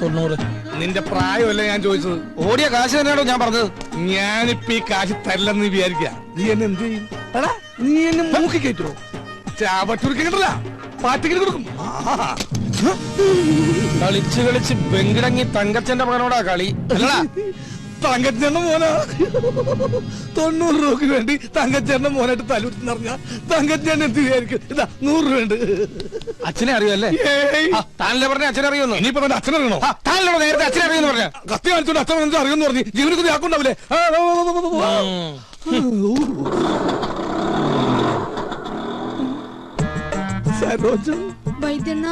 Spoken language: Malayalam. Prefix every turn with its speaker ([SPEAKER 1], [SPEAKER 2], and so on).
[SPEAKER 1] തൊണ്ണൂറ്.
[SPEAKER 2] നിന്റെ പ്രായമല്ല ഞാൻ ചോദിച്ചത്?
[SPEAKER 1] ഓടിയ കാശ് തന്നെയാണോ ഞാൻ പറഞ്ഞത്?
[SPEAKER 2] ഞാനിപ്പോ ഈ കാശ് തരില്ലെന്ന് വിചാരിക്ക. നീ എന്നെ എന്ത് ചെയ്യും? എടാ നീ എന്നെ മൂക്കി കയറ്റുമോ ചാവട്ടൂർക്ക് കിട്ടില്ല പാറ്റിക്കിട്ട് കൊടുക്കും.
[SPEAKER 1] കളിച്ച് കളിച്ച് ബെങ്കിടങ്ങി തങ്കച്ചന്റെ മകനോടാ കളി.
[SPEAKER 2] അല്ലടാ തങ്കച്ചേട്ടന്റെ മോനാ. തൊണ്ണൂറ് രൂപക്ക് വേണ്ടി തങ്കച്ചേട്ടന്റെ മോനായിട്ട് തലൂട്ടി നിറഞ്ഞ തങ്കച്ചേട്ടൻ എന്ത് വിചാരിക്കും? ഇതാ നൂറ് രൂപ
[SPEAKER 1] അച്ഛനെ അറിയുമല്ലേ
[SPEAKER 2] ഏയ്.
[SPEAKER 1] താനല്ലേ പറഞ്ഞ അച്ഛനെ അറിയുന്നു
[SPEAKER 2] ഇനിയിപ്പോ തന്റെ അച്ഛനെ
[SPEAKER 1] അറിയണോ? താനല്ലോ നേരത്തെ അച്ഛനെ അറിയുന്നു പറഞ്ഞ.
[SPEAKER 2] കത്തി കാണിച്ചോണ്ട് അച്ഛൻ വന്നിട്ട് അറിയുമെന്ന് പറഞ്ഞു ജീവനക്ക് ആ. സരോജം.
[SPEAKER 3] വൈദ്യണ്ണ.